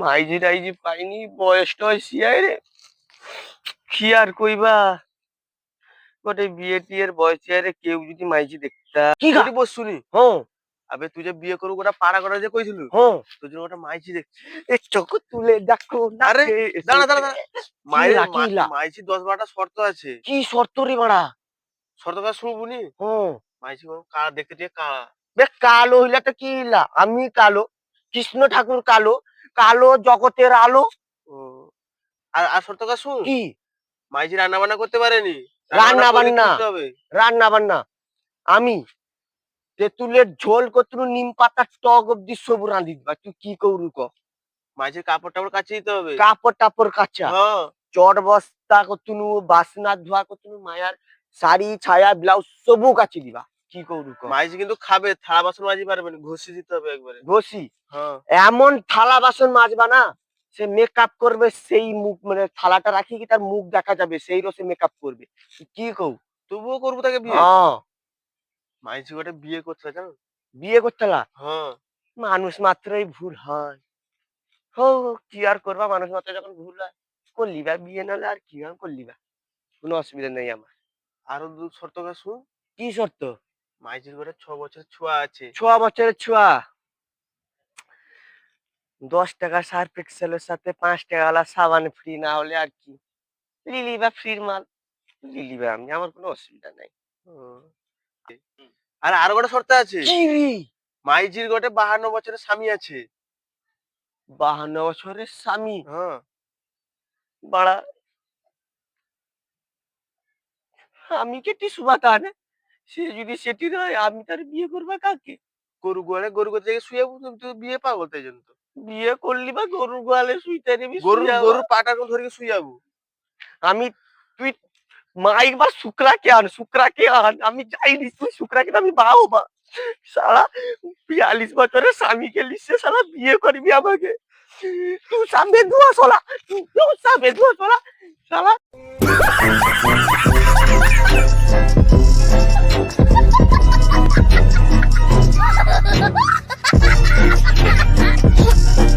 মাইজি টাইজি পাইনি বয়স টয়স ইয়াই রে। কি আর কইবা? গোটে বিয়ে টিয়ের বয়স রে কেউ যদি মাইজি দেখতা। কি গা? যদি বসছুনি হ্যাঁ। আবে তুই যে বিয়ে করু গোটা পাড়া করা যে কইছিলু? হ্যাঁ। তোর জন্য গোটা মাইজি দেখছি। এ চোখ তুলে দেখো আরে, নাকে দাঁড়া দাঁড়া দাঁড়া। কি লা? মাইজি দশ বারোটা শর্ত আছে। কি শর্ত রে মারা শর্ত কাজ শুনবুনি হ্যাঁ। মাইজি কারা দেখতে দিয়ে কারা বে কালো হইলা তো কি হইলা আমি কালো। কৃষ্ণ ঠাকুর কালো। কালো জগতের আলো। আর আর শর্ত কাজ শুন। কি? মাইজি রান্না বান্না করতে পারেনি? রান্না বান্না? রান্না বান্না আমি তেঁতুলের ঝোল কতনু নিম পাতার টক অব্দি সব রাঁধি। দিবা তুই কি করু ক? কাপড় টাপড় কাছে দিতে হবে। কাপড় টাপড় কাচা। হ্যাঁ চট বস্তা কতনু বাসনা ধোয়া কতনু মায়ার শাড়ি ছায়া ব্লাউজ সবু কাচি দিবা। কি করু মাইজি কিন্তু খাবে থালা বাসন মাজি পারবে না ঘষে দিতে হবে একবারে। ঘষি? হ্যাঁ। এমন থালা বাসন মাজবা না সে মেকআপ করবে সেই মুখ মানে থালাটা রাখি কি তার মুখ দেখা যাবে সেই রসে মেকআপ করবে। কি কৌ তবুও করব তাকে বিয়ে? হ্যাঁ। মাইজি গোটা বিয়ে করতে জানো? বিয়ে করতে হ্যাঁ। মানুষ মাত্রই ভুল হয়। হো কি আর করবা মানুষ মাত্র যখন ভুল হয় করলিবা বিয়ে নাহলে আর কি আর করলিবা কোনো অসুবিধা নেই আমার। আরও দু শর্ত শুন। কি শর্ত? মাইজির ঘরে ছ বছর ছোঁয়া আছে। ছ বছরের ছোঁয়া? দশ টাকা সার্ফ এক্সেলের সাথে পাঁচ টাকাওয়ালা সাবান ফ্রি না হলে আর কি। লিলিবা ফ্রির মাল। লিলিবা আমি আমার কোনো অসুবিধা নাই। আর আরও গোটা শর্ত আছে? মাইজির গোটে বাহান্ন বছরের স্বামী আছে। বাহান্ন বছরের স্বামী? হ্যাঁ। বাড়া। আমি কে টিসু বাতানে সে যদি সেটি নয় আমি তার বিয়ে করবা কাকে? গরু গোয়ালে গরু গোতে জায়গায় শুয়ে তুমি তো বিয়ে পাগল তাই জন্য তো। বিয়ে করলি বা গরুর গোয়ালে শুইতে নিবি গরু গরু আবার। পাটা ধরে শুয়ে যাব আমি তুই মাইক বা শুক্রাকে আন শুক্রাকে আন আমি যাইনি তুই শুক্রাকে আমি বাও বা। সারা বিয়াল্লিশ বছরের স্বামীকে লিখছে সারা বিয়ে করবি আমাকে। তুই সামনে ধোয়া সলা তুই সামনে ধোয়া সলা সালা